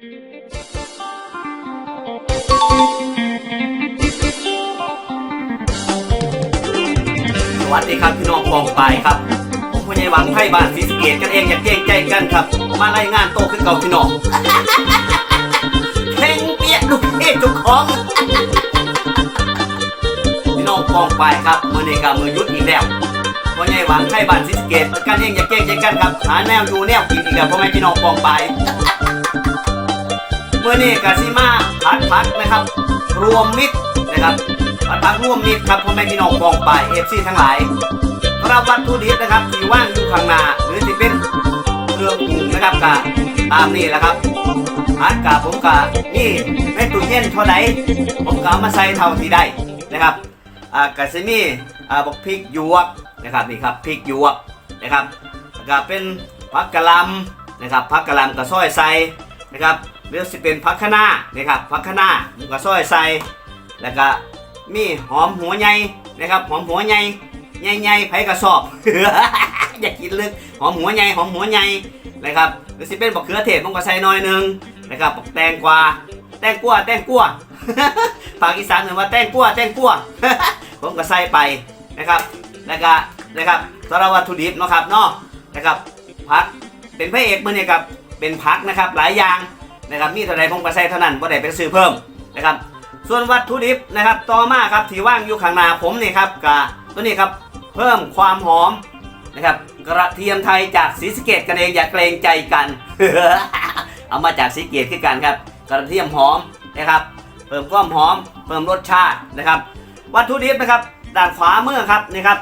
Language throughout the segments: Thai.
สวัสดีครับพี่น้องกองปลายครับผมผู้ใหญ่หวังไทยบ้านศรีสเกดกันเองอย่าเก่งใจกันครับ มารายงานโตขึ้นเก่าพี่น้องเพลงเปียกลูกเทพจุกของพี่น้องกองปลายครับมือนี้กับมือยุดอีกแล้วผู้ใหญ่หวังไทยบ้านศรีสเกดกันเองอย่าเก่งใจกันครับหาแนวอยู่แนวกินอีกแล้วพ่อแม่พี่น้องกองปลาย เมื่อนี้กาซิมาพัดพักนะครับ รวมมิตรนะครับพัดพักรวมมิตรครับพ่อแม่พี่น้องกองไปเอฟซีทั้งหลายรับวัตถุดิบนะครับที่ว่างอยู่ข้างหน้าหรือที่เป็นเครื่องปรุงนะครับกะตามนี่แหละครับพัดกะผมกะนี่ในตู้เย็นเท่าไหผมกะมาใส่เท่าที่ได้นะครับอ่ากะซิมีอ่าบอกพริกหยวกนะครับนี่ครับพริกหยวกนะครับก็เป็นผักกะหล่ำนะครับผักกะหล่ำกับซอยใส่นะครับ หรือสิเป็นพักคะน้านะครับพักคะน้ามันก็ซอยใส่แล้วก็มีหอมหัวใหญ่นะครับหอมหัวใหญ่ใหญ่ๆไผกระสอบ อย่ากินลึกหอมหัวใหญ่หอมหัวใหญ่นะครับหรือสิเป็นบักเขือเทศมันก็ใส่หน่อยหนึงนะครับบักแตงกวาแตงกวาแตงกวาภาคอีสานเรียกว่าแตงกวาแตงกวาผมก็ใส่ไปนะครับแล้วก็นะครับสารวัตถุดิบนะครับเนาะนะครับพักเป็นพระเอกมือเนี่ยครับเป็นพักนะครับหลายอย่าง นะครับมีเท่าไรผมก็ใส่เท่านั้นบ่ได้ไปซื้อเพิ่มนะครับส่วนวัตถุดิบนะครับต่อมาครับที่ว่างอยู่ข้างหน้าผมนี่ครับกะตัวนี้ครับเพิ่มความหอมนะครับกระเทียมไทยจากศรีสเกดกันเองอย่าเกรงใจกัน เอามาจากศรีสเกดคือกันครับ กระเทียมหอมนะครับเพิ่มความหอมเพิ่มรสชาตินะครับ วัตถุดิบนะครับด้านขวามือครับนี่ครับ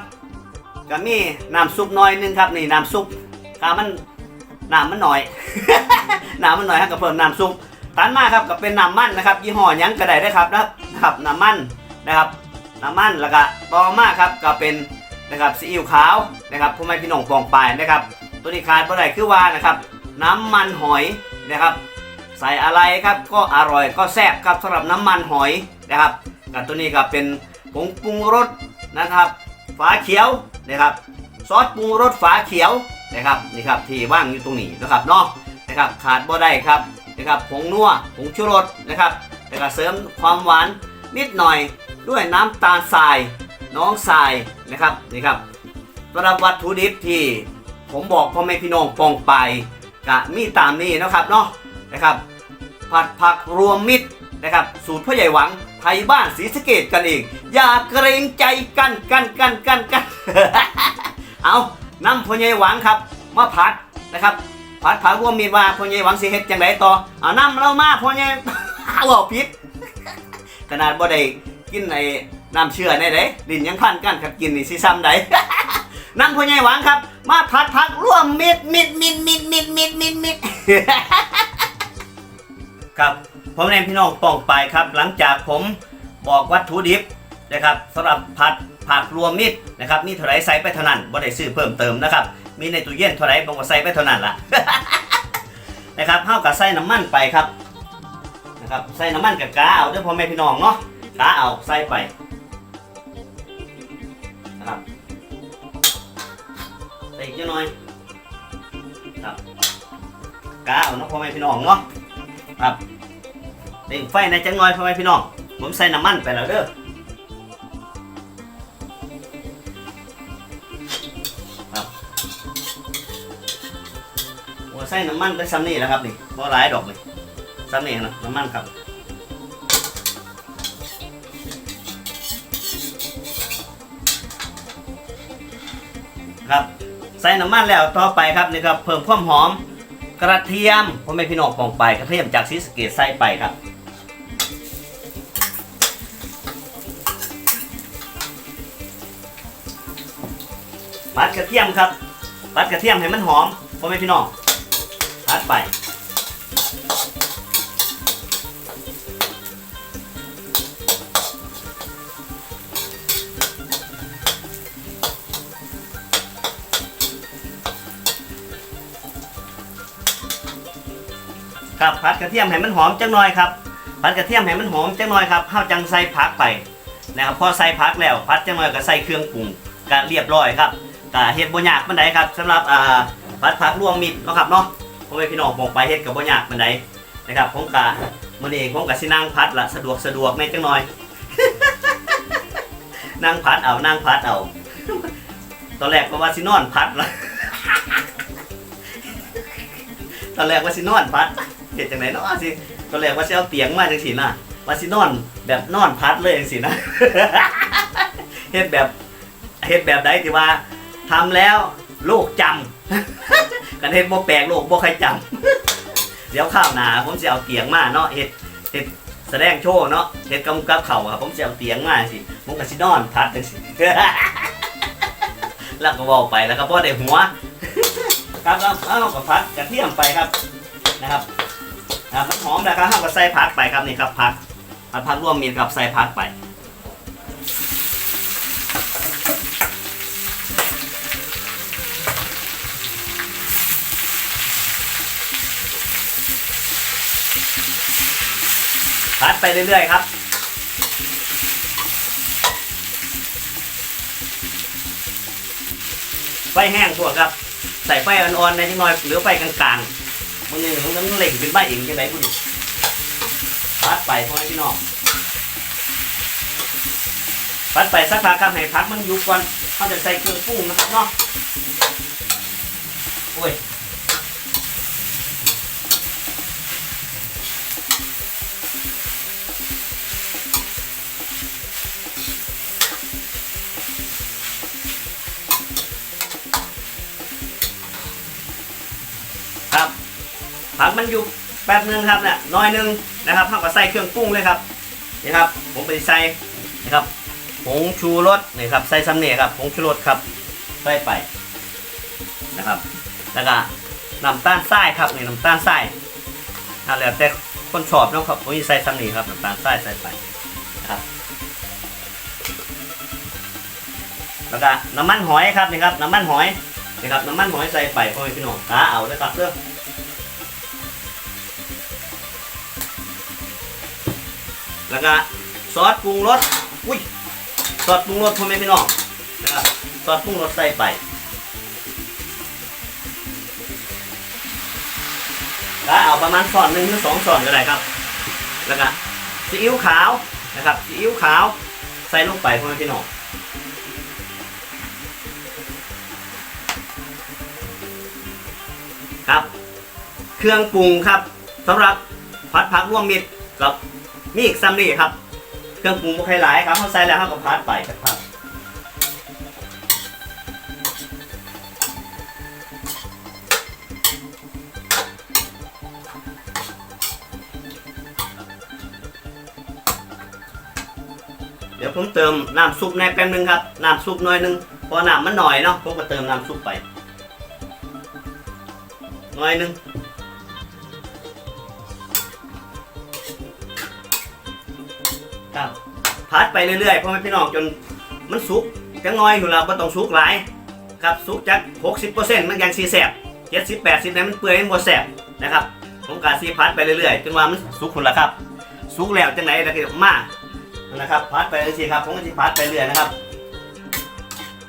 ก็มีน้ำซุปน้อยนึงครับนี่น้ำซุปกามัน น้ำมันหน่อย น้ำมันหน่อยครับกับเพิ่มน้ำซุปตันมาครับกับเป็นน้ำมันนะครับ ยี่ห้อยังก็ได้ได้ครับนะครับน้ำมันนะครับน้ำมันแล้วก็ต่อมาครับก็เป็นนะครับซีอิ๊วขาวนะครับผู้ไม่พี่น้องปองปายนะครับ ตัวนี้ขาดบ่ได้คือว่านะครับ น้ำมันหอยนะครับ ใส่อะไรครับก็อร่อยก็แซ่บครับสำหรับน้ำมันหอยนะครับกับตัวนี้ก็เป็นผงปรุงรสนะครับ ฝาเขียวนะครับ ซอสปรุงรสฝาเขียว นะครับนี่ครับที่ว่างอยู่ตรงนี้นะครับเนาะนะครับขาดบ่ได้ครับนะครับผงนัวผงชูรสนะครับแล้วก็เสริมความหวานนิดหน่อยด้วยน้ำตาลทรายน้องทรายนะครับนี่ครับสำหรับวัตถุดิบที่ผมบอกพ่อแม่พี่น้องปองไปกะมีตามนี้นะครับเนาะนะครับ ผัดผักรวมมิตรนะครับ สูตรพ่อใหญ่หวังไทยบ้านศรีสะเกดกันเองอย่าเกรงใจกันกันกันกันกันเอา นำพ่อใหญ่หวังครับมาผัดนะครับผัดผักรวมมิตรว่าพ่อใหญ่หวังสิเฮ็ดจังไดต่อเอานำเรามาพ่อใหญ่บอกผิดขนาดบ่ได้กินไอ้น้ำเชื่อในเด้ดินยังพันกันกับกินนี่สิซ้ำใดนำพ่อใหญ่หวังครับ มาผัดผักรวมมิตรมิตรมิตรมิตรมิตรมิตรมิตรมิตรครับพ่อแม่พี่น้องป้องไปครับ หลังจากผมบอกวัตถุดิบนะครับสำหรับผัด ผักรวมมิตรนะครับมีเท่าไรใส่ไปเท่านั้นบ่ได้ซื้อเพิ่มเติมนะครับมีในตู้เย็นเท่าไรผมก็ใส่ไปเท่านั้นละนะครับเท่ากับใส่น้ำมันไปครับนะครับใส่น้ำมันกับกาเอาด้วยพ่อแม่พี่น้องเนาะกาเอาใส่ไปนะครับใส่อีกนิดหน่อยครับกาเอาเนาะพ่อแม่พี่น้องเนาะครับเร่งไฟในจังน่อยพ่อแม่พี่น้องผมใส่น้ำมันไปแล้วเด้อ ส่น้ำมันไปซ้ำนี่แหล้วครับนี่บ่หลายดอกนี่ซ้ำนี่นะน้ำมันครับครับใส่น้ำมันแล้วต่อไปครับนี่ครับเพิ่มความหอมกระเทียมพ่อแม่พี่น้องปองไปกระเทียมจากซีสเกตใส่ไปครับผัดกระเทียมครับผัดกระเทียมให้มันหอมพ่อแม่พี่น้อง ผัดไป ครับผัดกระเทียมให้มันหอมจังหน่อยครับผัดกระเทียมให้มันหอมจังหน่อยครับข้าวจังใส่ผักไปนะครับพอใส่ผักแล้วผัดจังหน่อยก็ใส่เครื่องปรุงก็เรียบร้อยครับก็เฮ็ดบ่ยากปานใดครับสำหรับอ่าผัดผักรวมมิตรเนาะครับเนาะ พ่อแม่พี่น้องบอกไปเฮ็ดกับบ่ยากปานใดนะครับผมกะมันเองผมกะสินั่งพัดละสะดวกสะดวกในจังหน่อย นั่งพัดเอานั่งพัดเอา ตอนแรกก็ว่าสินอนพัดละตอนแรกว่าสินอนพัดเห็นจังไหนเนาะสิตอนแรกว่าสิเอาเตียงมาจังสินะว่าสินอนแบบนอนพัดเลยจังสินะเฮ็ดแบบเฮ็ดแบบใดที่ว่าทำแล้วโลกจำ กันเฮ็ดบ่แปลกโลกบ่ใครจำเดี๋ยวข้าวหนาผมจะเอาเตียงมาเนาะเฮ็ดเฮ็ดแสดงโชว์เนาะเฮ็ดกำกับเข่าครับผมจะเอาเตียงมาสิผมก็สินอนพัดจังสิแล้วก็เว้าไปแล้วก็บ่ได้หัวครับแล้วเอากับผักกระเทียมไปครับนะครับนะครับมันหอมแล้วครับเอาก็ใส่ผักไปครับนี่ครับผักผัดผักร่วมมีกับใส่ผักไป ผัดไปเรื่อยๆครับ ไฟแห้งทั่วครับ ใส่ไฟอ่อนๆในที่น้อยหรือไฟกลางๆมันยังมันเหล่งเป็นใบเองยังไงพูดดิพัดไปพ่อพี่น้องพัดไปสักพักครับให้พักมันยู่ก่อนเขาจะใส่เครื่องปรุงนะครับเนาะโอ้ย มันอยู่แป๊บนึงครับเนี่ยน้อยนึงนะครับเขาก็ใส่เครื่องปรุงเลยครับนี่ครับผมไปใส่นะครับผงชูรสนี่ครับใส่ซ้ำเนียครับผงชูรสครับใส่ไปนะครับแล้วก็น้ำตาลทรายครับนี่น้ำตาลทรายถ้าแล้วแต่คนชอบเนาะครับผมจะใส่ซ้ำนี่ครับน้ำตาลทรายใส่ไปนะครับแล้วก็น้ำมันหอยครับนี่ครับน้ำมันหอยนี่ครับน้ำมันหอยใส่ไปพ่อแม่พี่น้องกาเอาเลยครับเรื่อง แล้วก็ซอสปรุงรสอุ้ยซอสปรุงรสพ่อแม่พี่น้องนะครับซอสปรุงรสใส่ไปแล้วเอาประมาณช้อนหนึ่งถึงสองช้อนก็ได้ครับ แล้วก็ซีอิ๊วขาวนะครับซีอิ๊วขาวใส่ลงไปพ่อแม่พี่น้องครับ เครื่องปรุงครับสำหรับผัดผักร่วมมิตรกับ มีอีกซัมนี่ครับ เครื่องปรุงบ่ใครหลายครับเขาใส่แล้วเขาก็พัดไปครับเดี๋ยวผมเติมน้ำซุปในแป๊บนึงครับ น้ำซุปหน่อยนึงพอน้ำมันหน่อยเนาะผมก็เติมน้ำซุปไปหน่อยนึง ครับพัดไปเรื่อยๆพ่อแม่พี่น้องจนมันสุกจังน้อยอยู่แล้วก็ต้องสุกหลายครับสุกจาก60%มันยังสีแสบ70 80นี่ยมันเปื่อยมันบ่แสบนะครับผมกาซีพัดไปเรื่อยๆจนว่ามันสุกคุณละครับ สุกแล้วจังไหนแล้วก็มานะครับพัดไปเรื่อยๆครับผมก็สิพัดไปเรื่อยนะครับ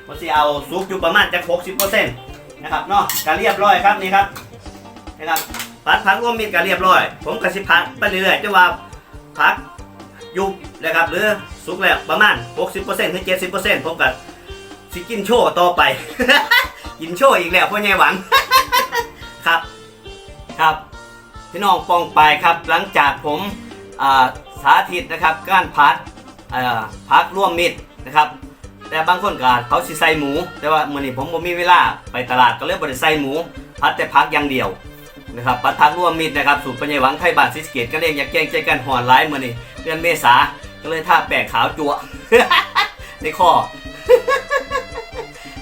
ผมสิเอาสุกอยู่ประมาณจาก60%นะครับเนาะก็เรียบร้อยครับนี่ครับนะครับพัดพักร่วมมิตรก็เรียบร้อย ผมก็สิพัดไปเรื่อยๆจนว่าพัก ยุบนะครับหรือสุกแล้วประมาณ 60%ถึง 70%ผมก็สิกินโชว์ต่อไป กินโชว์อีกแล้วพ่อใหญ่หวัง ครับครับ พี่น้องปองไปครับหลังจากผมาสาธิตนะครับการพัดอ่าพักร่วมมิตรนะครับ แต่บางคนก็เขาสิใส่หมู แต่ว่าเมื้อนี้ผมบ่มีเวลาไปตลาดก็เลยบ่ได้ใส่หมู พัดแต่พักอย่างเดียว นะครับพัดพักร่วมมิตรนะครับสูตรปัญญาหวังไทยบานซิสเกตก็เรียกอยากแกล้งใจกันหอนร้ายมือนี้เดือนเมษาก็เลยท่าแปะขาวจั่วในคอ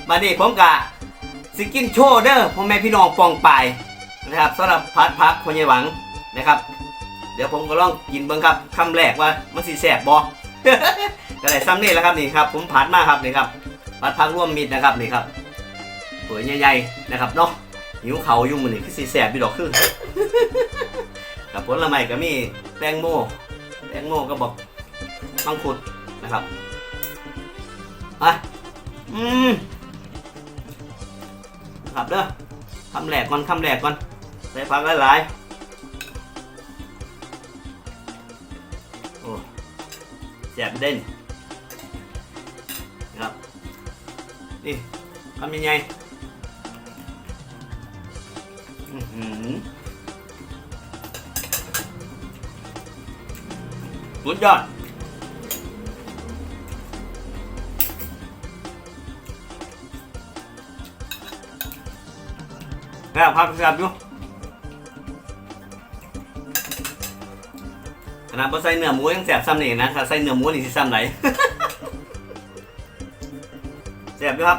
มานี่ผมกะสกินโชว์เด้อพ่อแม่พี่น้องปองไปนะครับสำหรับพัดพักคนยาหวังนะครับ เดี๋ยวผมก็ลองกินเบิ้งครับคำแรกว่ามันสีแสบบอก็ได้ซ้ำนี่แหละครับนี่ครับ ผมผัดมาครับนี่ครับผัดพักร่วมมิตรนะครับนี่ครับเปื่อยใหญ่ๆนะครับเนาะ หิวเขาอยู่มือนี่คือสีแสบอยู่ดอกคือกับผลไม้ก็มีแตงโมแตงโมก็บอกมังคุดนะครับอะอืมครับเด้อคำแหลกก่อนคำแหลกก่อนใส่ฟังหลายๆโอ้แสบเด่นครับนี่ทำยังไง อื้อหือสุดยอดแล้วพักแซ่บอยู่ขนาดใส่เนื้อหมูยังแซ่บซ้ำนี่นะถ้าใส่เนื้อหมูนี่สิซ้ำไหนแซ่บอยู่ครับ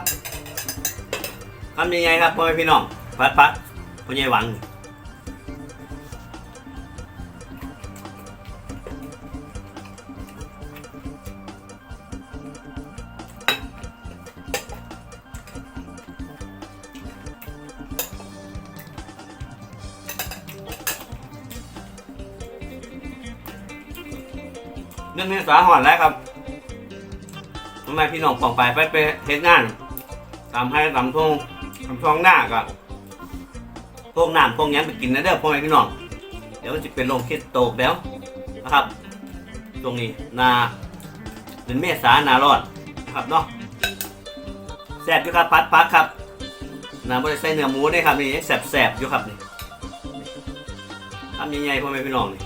ทำยังไงครับพ่อแม่พี่น้อง พัดพัด พ่อใหญ่หวังเรื่องนี้สาหอนแล้วครับทำไมพี่น้องปองไปไปไปเฮ็ดงานตามให้ตามทงตามท้องหน้าก็ พวกน้ำพวกยังไปกินนะเด้อพ่อแม่พี่น้องเดี๋ยวมันจะเป็นลมคิดโตกแล้วนะครับ ตรงนี้นาเป็นเมษาหนารอดนครับเนาะแซ่บอยู่ครับพัดพัดครับนาบริใส่เนื้อหมูได้ครับนี่แซ่บแซ่บอยู่ครับนี่ทำยังไงพ่อแม่พี่น้องนี่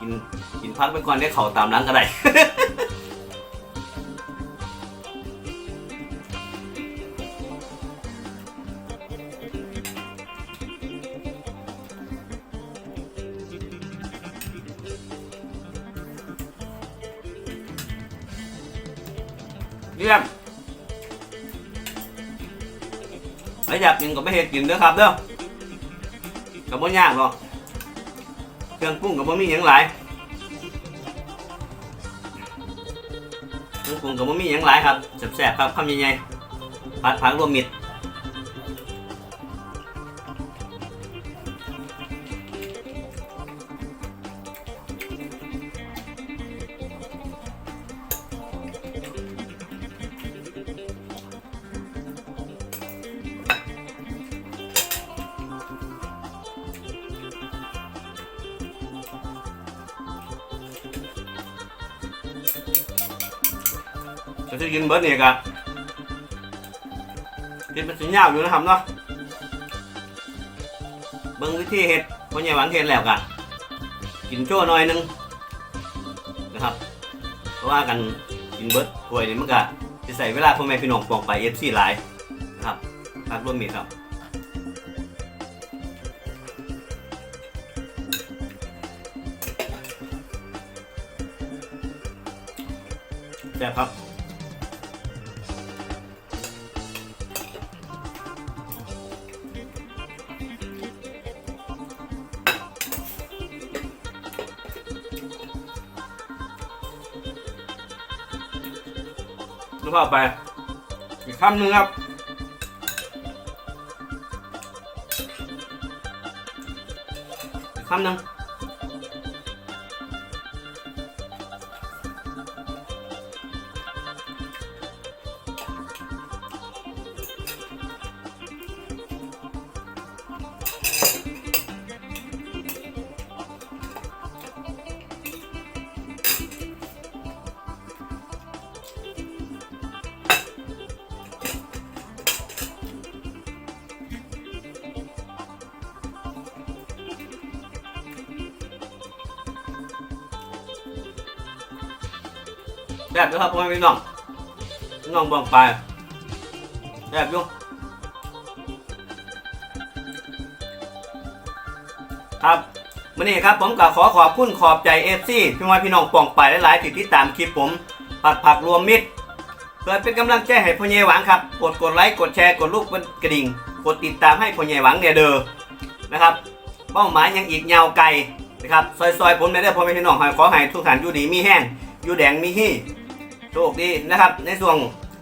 กินกินพักไปก่อนได้เข่าตามร้านก็ได้ กินก็ไม่เห็ดกินเด้อครับเด้อกับบ่ยากหรอกเครื่องปรุงกับบ่มีหยังหลายเครื่องปรุงกับบ่มีหยังหลายครับแซ่บๆครับคำใหญ่ๆผัดผักรวมมิตร จะที่กินเบิร์ดนี่ครับกินเป็นสียาวอยู่นะครับเนาะเบิ่งวิธีเห็ดพ่อใหญ่หวังเห็ดแล้วกันกินโจ้หน่อยนึงนะครับ เพราะว่ากันกินเบิร์ดถ้วยนี่มันก็จะใส่เวลาพ่อแม่พี่น้องปองไปเอฟซีหลายนะครับพักร่วมมิตรครับแซ่บครับ แล้วก็เอาไปอีกคำหนึ่งครับอีกคำหนึ่ง แบบนี้ครับพ่อแม่พี่น้องน้องบองไปแบบอยู่ครับวันนี้ครับผมก็ขอขอบคุณขอบใจเอฟซีพี่น้องพี่น้องปองไปหลายๆที่ติดตามคลิปผมผัดผักรวมมิตรเพื่อเป็นกำลังใจให้พ่อใหญ่หวังครับกดกดไลค์กดแชร์กดลูกกระดิ่ง กดติดตามให้พ่อใหญ่หวังเนี่ยเด้อนะครับ เป้าหมายยังอีกยาวไกลนะครับซอยๆผมในเด้อพ่อแม่พี่น้องขอให้ทุกท่านอยู่ดีมีแห้งอยู่แดงมีฮี่ โชคดีนะครับ ในส่วน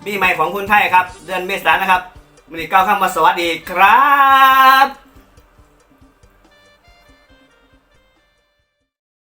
ปีใหม่ของคนไทยครับ เดือนเมษายนนะครับวันนี้ก้าวข้ามมาสวัสดีครับ